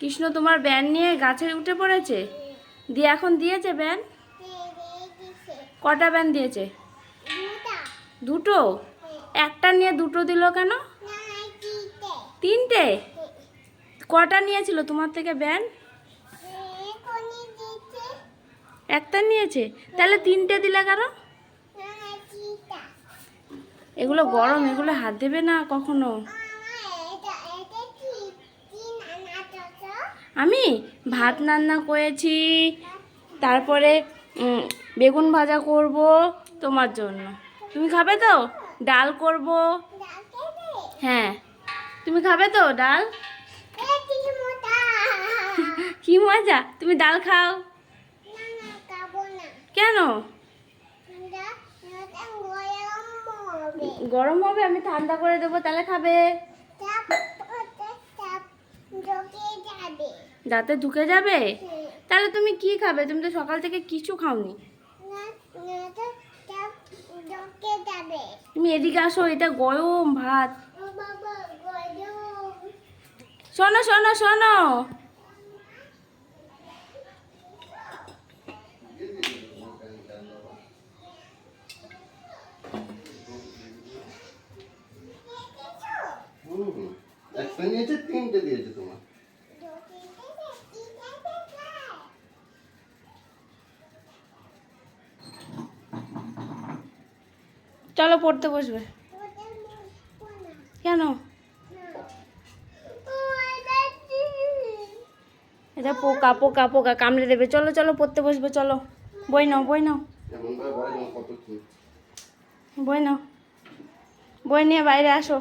কৃষ্ণ তোমার ব্যান নিয়ে গাছে উঠে পড়েছে? দিয়ে এখন দিয়েছে ব্যান? কটা ব্যান দিয়েছে? দুটো? একটা নিয়ে দুটো দিল কেন? তিনটে? কটা নিয়েছিল তোমার থেকে ব্যান? একটা নিয়েছে? তাহলে তিনটে দিলে কেন? এগুলো গরম, এগুলো হাত দেবে না কখনো? আমি ভাত রান্না করেছি, তারপরে বেগুন ভাজা করব তোমার জন্য। তুমি খাবে তো? ডাল করব। হ্যাঁ। তুমি খাবে তো ডাল? কি মজা। তুমি ডাল খাও। কেন? গরম হবে, আমি ঠান্ডা করে দেবো, তাহলে খাবে। দাঁতে ঢুকে যাবে? তাহলে তুমি কি খাবে? তুমি তো সকাল থেকে কিছু খাওনি। তুমি এদিকে আসো এটা গরম ভাত। শোনো শোনো শোনো। নিয়েছে তিনটে দিয়েছে তোমার। চলো পড়তে বসবে। কেন? এটা পোকা পোকা পোকা, কামড়ে দেবে। চলো চলো, পড়তে বসবে, চলো। বই নাও বই নাও। বই নাও। বই নিয়ে বাইরে আসো।